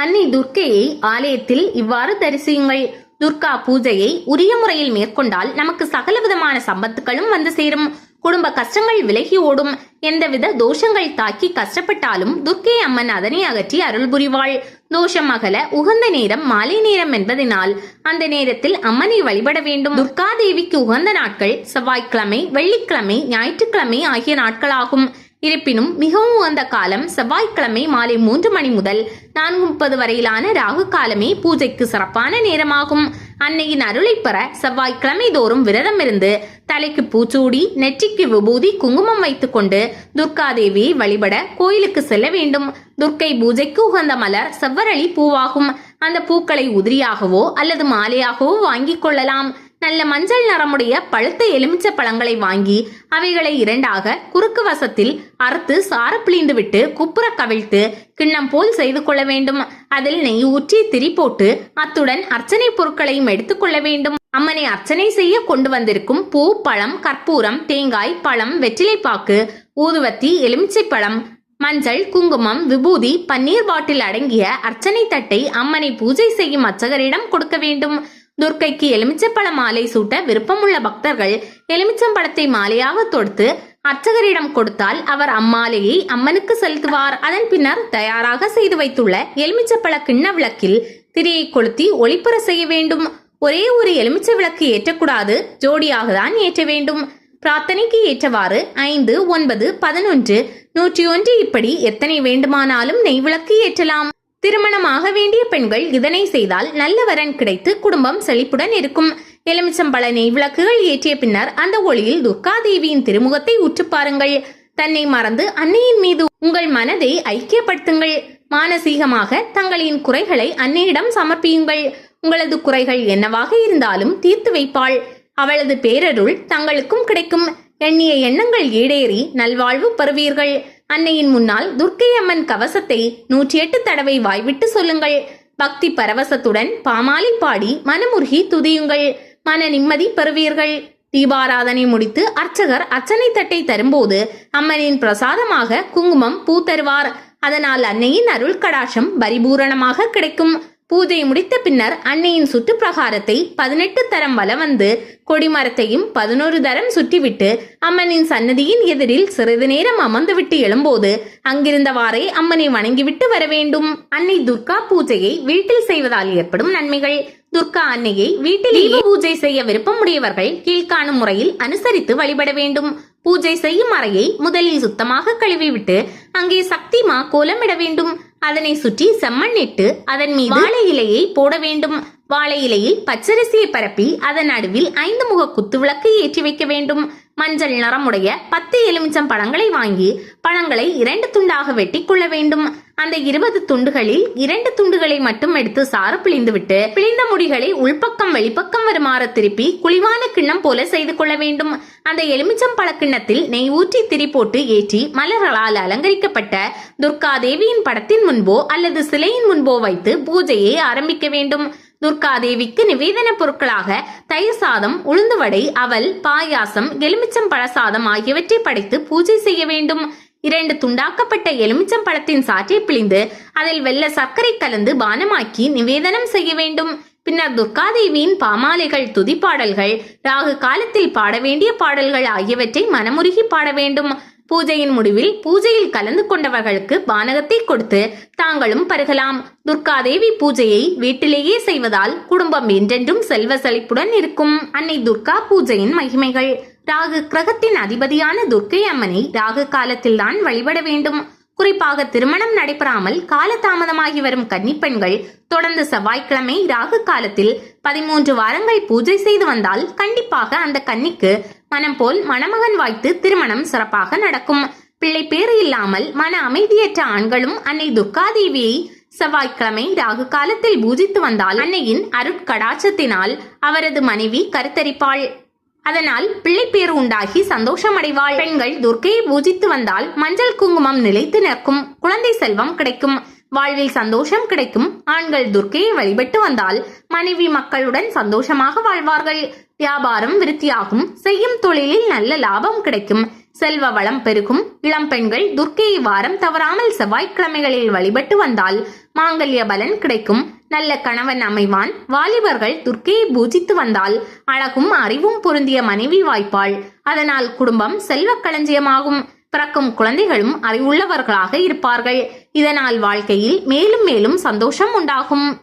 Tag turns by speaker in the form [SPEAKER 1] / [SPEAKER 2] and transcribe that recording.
[SPEAKER 1] அன்னை துர்க்கையை ஆலயத்தில் இவ்வாறு தரிசியுங்கள். துர்கா பூஜையை உரிய முறையில் மேற்கொண்டால் நமக்கு சகலவிதமான சம்பத்துகளும் வந்து சேரும். குடும்ப கஷ்டங்கள் விலகி ஓடும். எந்தவித தோஷங்கள் தாக்கி கஷ்டப்பட்டாலும் துர்க்கை அம்மன் அதனை அகற்றி அருள் புரிவாள். தோஷம் அகல உகந்த நேரம் மாலை நேரம் என்பதனால் அந்த நேரத்தில் அம்மனை வழிபட வேண்டும். துர்கா தேவிக்கு உகந்த நாட்கள் செவ்வாய்க்கிழமை வெள்ளிக்கிழமை ஞாயிற்றுக்கிழமை ஆகிய நாட்களாகும். இருப்பினும் மிகவும் உகந்த காலம் செவ்வாய்க்கிழமை மாலை மூன்று மணி முதல் நான்கு முப்பது வரையிலான ராகு காலமே பூஜைக்கு சிறப்பான நேரமாகும். அன்னையின் அருளை பெற செவ்வாய்க்கிழமை தோறும் விரதம் இருந்து தலைக்கு பூச்சூடி நெற்றிக்கு விபூதி குங்குமம் வைத்துக்கொண்டு துர்காதேவியை வழிபட கோயிலுக்கு செல்ல வேண்டும். துர்க்கை பூஜைக்கு உகந்த மலர் செவ்வரளி பூவாகும். அந்த பூக்களை உதிரியாகவோ அல்லது மாலையாகவோ வாங்கிக் கொள்ளலாம். நல்ல மஞ்சள் நிறமுடைய பழுத்த எலுமிச்சை பழங்களை வாங்கி அவைகளை இரண்டாக குறுக்கு வசத்தில் அறுத்து சார பிழிந்து விட்டு குப்புற கவிழ்த்து கிண்ணம் போல் செய்து கொள்ள வேண்டும். அதில் நெய் ஊற்றி திரி போட்டு அத்துடன் அர்ச்சனை பொருட்களையும் எடுத்துக்கொள்ள வேண்டும். அம்மனை அர்ச்சனை செய்ய கொண்டு வந்திருக்கும் பூ பழம் கற்பூரம் தேங்காய் பழம் வெற்றிலைப்பாக்கு ஊதுவத்தி எலுமிச்சை பழம் மஞ்சள் குங்குமம் விபூதி பன்னீர் பாட்டில் அடங்கிய அர்ச்சனை தட்டை அம்மனை பூஜை செய்யும் அர்ச்சகரிடம் கொடுக்க வேண்டும். துர்க்கைக்கு எலுமிச்சப்பழ மாலை சூட்ட விருப்பமுள்ள பக்தர்கள் எலுமிச்சம்பழத்தை மாலையாக தொடுத்து அர்ச்சகரிடம் கொடுத்தால் அவர் அம்மாலையை அம்மனுக்கு செலுத்துவார். அதன் பின்னர் தயாராக செய்து வைத்துள்ள எலுமிச்சப்பழ கிண்ண விளக்கில் திரியை கொளுத்தி ஒளிப்புற செய்ய வேண்டும். ஒரே ஒரு எலுமிச்சை விளக்கு ஏற்றக்கூடாது. ஜோடியாக தான் ஏற்ற வேண்டும். பிரார்த்தனைக்கு ஏற்றவாறு ஐந்து ஒன்பது பதினொன்று நூற்றி ஒன்று இப்படி எத்தனை வேண்டுமானாலும் நெய் விளக்கு ஏற்றலாம். திருமணமாக வேண்டிய பெண்கள் இதனை செய்தால் நல்ல வரன் கிடைத்து குடும்பம் செழிப்புடன் இருக்கும். எலுமிச்சம்பழ நெய் விளக்குகள் ஏற்றிய பின்னர் அந்த ஒளியில் துர்காதேவியின் திருமுகத்தை உற்று பாருங்கள். தன்னை மறந்து அன்னையின் மீது உங்கள் மனதை ஐக்கியப்படுத்துங்கள். மானசீகமாக தங்களின் குறைகளை அன்னையிடம் சமர்ப்பியுங்கள். உங்களது குறைகள் என்னவாக இருந்தாலும் தீர்த்து வைப்பாள். அவளது பேரருள் தங்களுக்கும் கிடைக்கும். எண்ணிய எண்ணங்கள் ஈடேறி நல்வாழ்வு பெறுவீர்கள். அன்னையின் முன்னால் துர்க்கை அம்மன் கவசத்தை நூற்றி எட்டு தடவை வாய்விட்டு சொல்லுங்கள். பக்தி பரவசத்துடன் பாமாலை பாடி மனமுருகி துதியுங்கள். மன நிம்மதி பெறுவீர்கள். தீபாராதனை முடித்து அர்ச்சகர் அர்ச்சனை தட்டை தரும்போது அம்மனின் பிரசாதமாக குங்குமம் பூ தருவார். அதனால் அன்னையின் அருள் கடாட்சம் பரிபூரணமாக கிடைக்கும். பூஜை முடித்த பின்னர் அன்னையின் சுற்று பிரகாரத்தை பதினெட்டு தரம் வலம் வந்து கொடிமரத்தையும் பதினோரு தரம் சுற்றிவிட்டு அம்மனின் சன்னதியின் எதிரில் சிறிது நேரம் அமர்ந்துவிட்டு எழும்போது அங்கிருந்தவாறே அம்மனை வணங்கிவிட்டு வர வேண்டும். அன்னை துர்கா பூஜையை வீட்டில் செய்வதால் ஏற்படும் நன்மைகள். துர்கா அன்னையை வீட்டில் தீப பூஜை செய்ய விருப்பமுடையவர்கள் கீழ்காணும் முறையில் அனுசரித்து வழிபட வேண்டும். பூஜை செய்யும் அறையை முதலில் சுத்தமாக கழுவிவிட்டு அங்கே சக்தி மா கோலமிட வேண்டும். அதனை சுற்றி செம்மண்ணிட்டு அதன் மீது வாழை இலையை போட வேண்டும். வாழை இலையில் பச்சரிசியை பரப்பி அதன் நடுவில் ஐந்து முக குத்து விளக்கு ஏற்றி வைக்க வேண்டும். மஞ்சள் நிறமுடைய பத்து எலுமிச்சம் பழங்களை வாங்கி பழங்களை இரண்டு துண்டாக வெட்டி கொள்ள வேண்டும். அந்த இருபது துண்டுகளில் இரண்டு துண்டுகளை மட்டும் எடுத்து சாறு பிழிந்துவிட்டு பிழிந்த முடிகளை உள்பக்கம் வெளிப்பக்கம் வருமாறு திருப்பி குழிவான கிண்ணம் போல செய்து கொள்ள வேண்டும். அந்த எலுமிச்சம் கிண்ணத்தில் நெய் ஊற்றி திரி போட்டு ஏற்றி மலர்களால் அலங்கரிக்கப்பட்ட துர்கா தேவியின் படத்தின் முன்போ அல்லது சிலையின் முன்போ வைத்து பூஜையை ஆரம்பிக்க வேண்டும். துர்கா தேவிக்கு நிவேதன பொருட்களாக தயிர் சாதம் உளுந்து வடை அவல் பாயாசம் எலுமிச்சம் பழசாதம் ஆகியவற்றை படைத்து பூஜை செய்ய வேண்டும். இரண்டு துண்டாக்கப்பட்ட எலுமிச்சம் பழத்தின் சாற்றை பிழிந்து அதில் வெள்ள சர்க்கரை கலந்து பானமாக்கி நிவேதனம் செய்ய வேண்டும். பின்னர் துர்காதேவியின் பாமாலைகள் துதிப்பாடல்கள் ராகு காலத்தில் பாட வேண்டிய பாடல்கள் ஆகியவற்றை மனமுருகி பாட வேண்டும். பூஜையின் முடிவில் பூஜையில் கலந்து கொண்டவர்களுக்கு பானகத்தை கொடுத்து தாங்களும் பருகலாம். துர்காதேவி பூஜையை வீட்டிலேயே செய்வதால் குடும்பம் என்றென்றும் செல்வ செழிப்புடன் இருக்கும். அன்னை துர்கா பூஜையின் மகிமைகள். ராகு கிரகத்தின் அதிபதியான துர்க்கை அம்மனை ராகு காலத்தில்தான் வழிபட வேண்டும். குறிப்பாக திருமணம் நடைபெறாமல் காலதாமதமாகி வரும் கன்னிப்பெண்கள் தொடர்ந்து செவ்வாய்க்கிழமை ராகு காலத்தில் பதிமூன்று வாரங்கள் பூஜை செய்து வந்தால் கண்டிப்பாக அந்த கன்னிக்கு மனம் போல் மணமகன் வாய்த்து திருமணம் சிறப்பாக நடக்கும். பிள்ளை பேறு இல்லாமல் மன அமைதியற்ற ஆண்களும் அன்னை துர்காதேவியை செவ்வாய்க்கிழமை ராகு காலத்தில் பூஜித்து வந்தால் அன்னையின் அருட்கடாட்சத்தினால் அவரது மனைவி கருத்தரிப்பாள். அதனால் பிள்ளைப்பேறு உண்டாகி சந்தோஷமடைவாள். பெண்கள் துர்க்கையை பூஜித்து வந்தால் மஞ்சள் குங்குமம் நிலைத்து நிற்கும். குழந்தை செல்வம் கிடைக்கும். வாழ்வில் சந்தோஷம் கிடைக்கும். ஆண்கள் துர்க்கையை வழிபட்டு வந்தால் மனைவி மக்களுடன் சந்தோஷமாக வாழ்வார்கள். வியாபாரம் விருத்தியாகும். செய்யும் தொழிலில் நல்ல லாபம் கிடைக்கும். செல்வ வளம் பெருகும். இளம் பெண்கள் துர்க்கையை வாரம் தவறாமல் செவ்வாய்க்கிழமைகளில் வழிபட்டு வந்தால் மாங்கல்ய பலன் கிடைக்கும். நல்ல கணவன் அமைவான். வாலிபர்கள் துர்க்கையை பூஜித்து வந்தால் அழகும் அறிவும் பொருந்திய மனைவி வாய்ப்பாள். அதனால் குடும்பம் செல்வ களஞ்சியமாகும். பிறக்கும் குழந்தைகளும் அறிவுள்ளவர்களாக இருப்பார்கள். இதனால் வாழ்க்கையில் மேலும் மேலும் சந்தோஷம் உண்டாகும்.